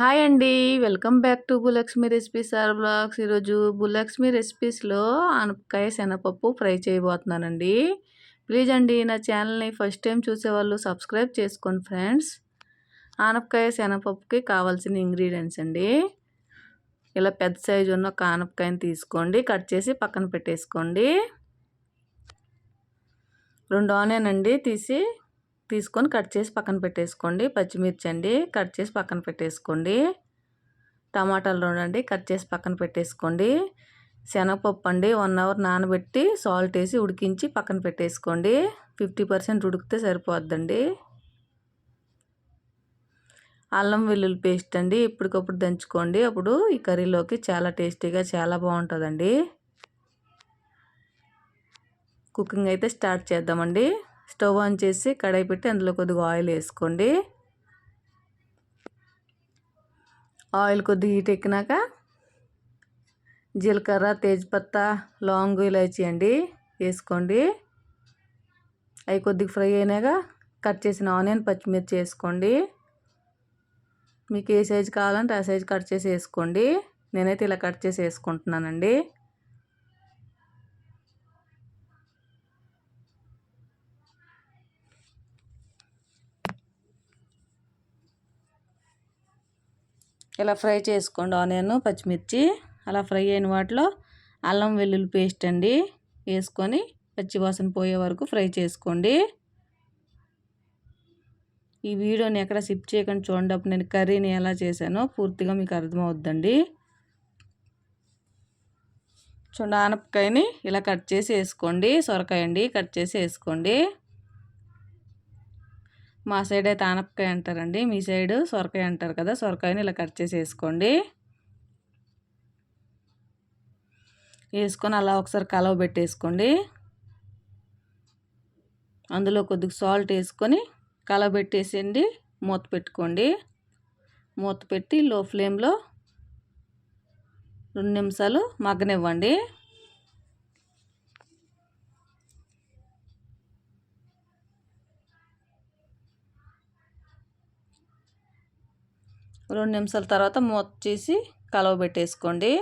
Hi అండి. Welcome back to Bhulakshmi recipes or blogs. ఈరోజు భూలక్ష్మి రెసిపీస్లో ఆనపకాయ శనగపప్పు ఫ్రై చేయబోతున్నానండి. ప్లీజ్ అండి నా ఛానల్ని ఫస్ట్ టైం చూసేవాళ్ళు సబ్స్క్రైబ్ చేసుకోండి ఫ్రెండ్స్. ఆనపకాయ శనగపప్పుకి కావాల్సిన ఇంగ్రీడియంట్స్ అండి. ఇలా పెద్ద సైజు ఉన్న ఒక ఆనపకాయని తీసుకోండి. కట్ చేసి పక్కన పెట్టేసుకోండి. రెండు ఆనియన్ అండి తీసి తీసుకొని కట్ చేసి పక్కన పెట్టేసుకోండి. పచ్చిమిర్చి అండి కట్ చేసి పక్కన పెట్టేసుకోండి. టమాటాలు రెండండి కట్ చేసి పక్కన పెట్టేసుకోండి. శనగపప్పు అండి వన్ అవర్ నానబెట్టి సాల్ట్ వేసి ఉడికించి పక్కన పెట్టేసుకోండి. ఫిఫ్టీ పర్సెంట్ ఉడికితే సరిపోద్దండి. అల్లం వెల్లుల్లి పేస్ట్ అండి ఇప్పటికప్పుడు దంచుకోండి. అప్పుడు ఈ కర్రీలోకి చాలా టేస్టీగా చాలా బాగుంటుందండి. కుకింగ్ అయితే స్టార్ట్ చేద్దామండి. స్టవ్ ఆన్ చేసి కడాయి పెట్టి అందులో కొద్దిగా ఆయిల్ వేసుకోండి. ఆయిల్ కొద్దిగా హీట్ ఎక్కినాక జీలకర్ర తేజ్పత్తా లాంగ్ ఇలాచి అండి వేసుకోండి. అవి కొద్దిగా ఫ్రై అయినాక కట్ చేసిన ఆనియన్ పచ్చిమిర్చి వేసుకోండి. మీకు ఏ సైజు కావాలంటే ఆ సైజు కట్ చేసి వేసుకోండి. నేనైతే ఇలా కట్ చేసి వేసుకుంటున్నానండి. ఇలా ఫ్రై చేసుకోండి ఆనియన్ పచ్చిమిర్చి. అలా ఫ్రై అయిన వాటిలో అల్లం వెల్లుల్లి పేస్ట్ అండి వేసుకొని పచ్చివాసన పోయే వరకు ఫ్రై చేసుకోండి. ఈ వీడియోని ఎక్కడ సిప్ చేయకుండా చూడండి. అప్పుడు నేను కర్రీని ఎలా చేశానో పూర్తిగా మీకు అర్థమవుద్దండి. చూడండి ఆనపకాయని ఇలా కట్ చేసి వేసుకోండి. సొరకాయ అండి కట్ చేసి వేసుకోండి. మా సైడ్ అయితే ఆనపకాయ అంటారండి మీ సైడ్ సొరకాయ అంటారు కదా సొరకాయని ఇలా కట్ చేసి వేసుకోండి. వేసుకొని అలా ఒకసారి కలవ పెట్టేసుకోండి. అందులో కొద్దిగా సాల్ట్ వేసుకొని కలవబెట్టేసేయండి మూత పెట్టుకోండి. మూత పెట్టి లో ఫ్లేమ్లో రెండు నిమిషాలు మగ్గనివ్వండి. రెండు నిమిషాల తర్వాత మూత చేసి కలవబెట్టేసుకోండి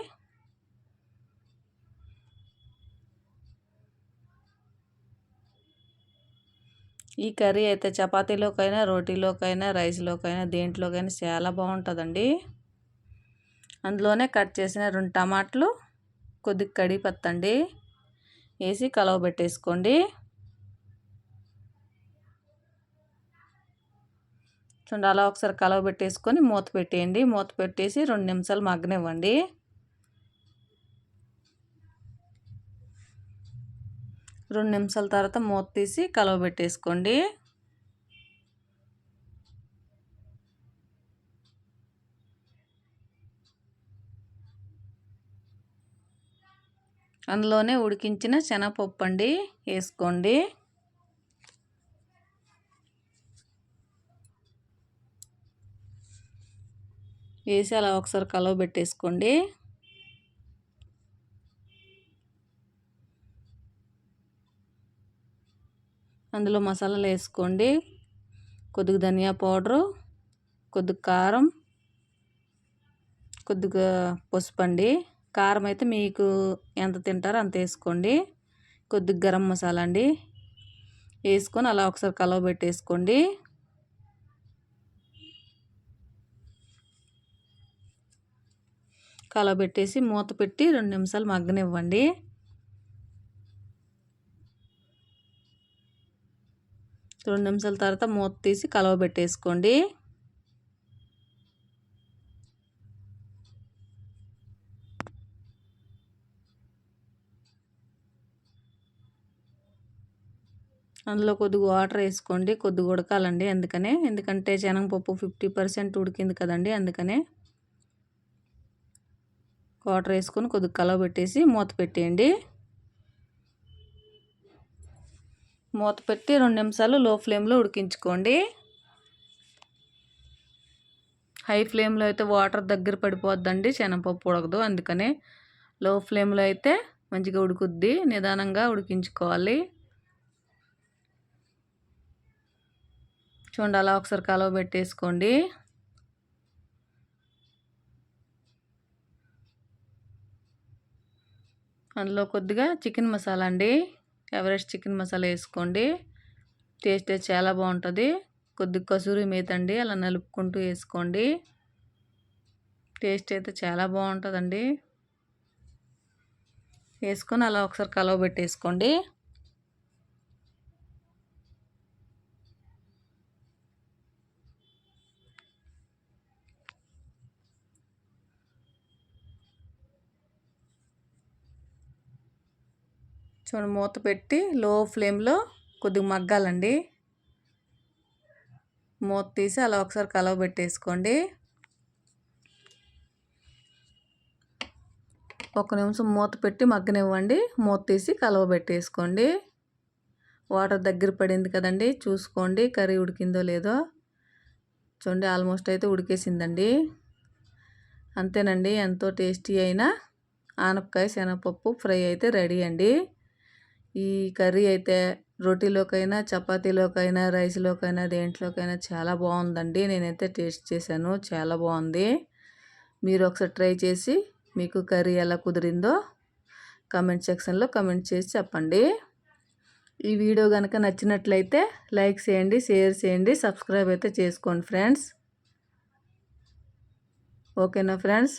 ఈ కర్రీ అయితే చపాతీలోకైనా రోటీలోకైనా రైస్లోకైనా దేంట్లోకైనా చాలా బాగుంటుందండి. అందులోనే కట్ చేసిన రెండు టమాటాలు కొద్దిగా కడిగి పత్తండి. వేసి కలవబెట్టేసుకోండి చూడండి అలా ఒకసారి కలవ పెట్టేసుకొని మూత పెట్టేయండి. మూత పెట్టేసి రెండు నిమిషాలు మగ్గనివ్వండి. రెండు నిమిషాల తర్వాత మూత తీసి కలవ పెట్టేసుకోండి. అందులోనే ఉడికించిన శనగపప్పు అండి వేసుకోండి. వేసి అలా ఒకసారి కలవ పెట్టేసుకోండి. అందులో మసాలాలు వేసుకోండి. కొద్దిగా ధనియా పౌడరు కొద్దిగా కారం కొద్దిగా పసుపు అండి. కారం అయితే మీకు ఎంత తింటారో అంత వేసుకోండి. కొద్దిగా గరం మసాలా అండి. వేసుకొని అలా ఒకసారి కలవ పెట్టేసుకోండి. కలబెట్టేసి మూత పెట్టి రెండు నిమిషాలు మగ్గనివ్వండి. రెండు నిమిషాల తర్వాత మూత తీసి కలవబెట్టేసుకోండి అందులో కొద్దిగా వాటర్ వేసుకోండి కొద్దిగా ఉడకాలండి అందుకనే. ఎందుకంటే శనగపప్పు ఫిఫ్టీ పర్సెంట్ ఉడికింది కదండి అందుకనే. వాటర్ వేసుకొని కొద్దిగా కలవ పెట్టేసి మూత పెట్టేయండి. మూత పెట్టి రెండు నిమిషాలు లో ఫ్లేమ్లో ఉడికించుకోండి. హై ఫ్లేమ్లో అయితే వాటర్ దగ్గర పడిపోద్దండి శనగపప్పు ఉడకదు. అందుకనే లో ఫ్లేమ్లో అయితే మంచిగా ఉడుకుద్ది నిదానంగా ఉడికించుకోవాలి. చూడండి అలా ఒకసారి కలవ పెట్టేసుకోండి. అందులో కొద్దిగా చికెన్ మసాలా అండి. ఎవరెస్ట్ చికెన్ మసాలా వేసుకోండి. టేస్ట్ అయితే చాలా బాగుంటుంది. కొద్దిగా కసూరి మేతండి అలా నలుపుకుంటూ వేసుకోండి. టేస్ట్ అయితే చాలా బాగుంటుందండి. వేసుకొని అలా ఒకసారి కలవ పెట్టేసుకోండి చూడండి మూత పెట్టి లో ఫ్లేమ్లో కొద్దిగా మగ్గాలండి. మూత తీసి అలా ఒకసారి కలవ పెట్టేసుకోండి. ఒక నిమిషం మూత పెట్టి మగ్గనివ్వండి. మూత తీసి కలవ పెట్టేసుకోండి. వాటర్ దగ్గర పడింది కదండి చూసుకోండి కర్రీ ఉడికిందో లేదో. చూడండి ఆల్మోస్ట్ అయితే ఉడికేసిందండి. అంతేనండి ఎంతో టేస్టీ అయిన ఆనపకాయ శనగపప్పు ఫ్రై అయితే రెడీ అండి. ఈ కర్రీ అయితే రోటీలోకైనా చపాతీలోకైనా రైస్లోకైనా దేంట్లోకైనా చాలా బాగుందండి. నేనైతే టేస్ట్ చేశాను చాలా బాగుంది. మీరు ఒకసారి ట్రై చేసి మీకు కర్రీ ఎలా కుదిరిందో కమెంట్ సెక్షన్లో కమెంట్ చేసి చెప్పండి. ఈ వీడియో కనుక నచ్చినట్లయితే లైక్ చేయండి షేర్ చేయండి సబ్స్క్రైబ్ అయితే చేసుకోండి ఫ్రెండ్స్. ఓకేనా ఫ్రెండ్స్?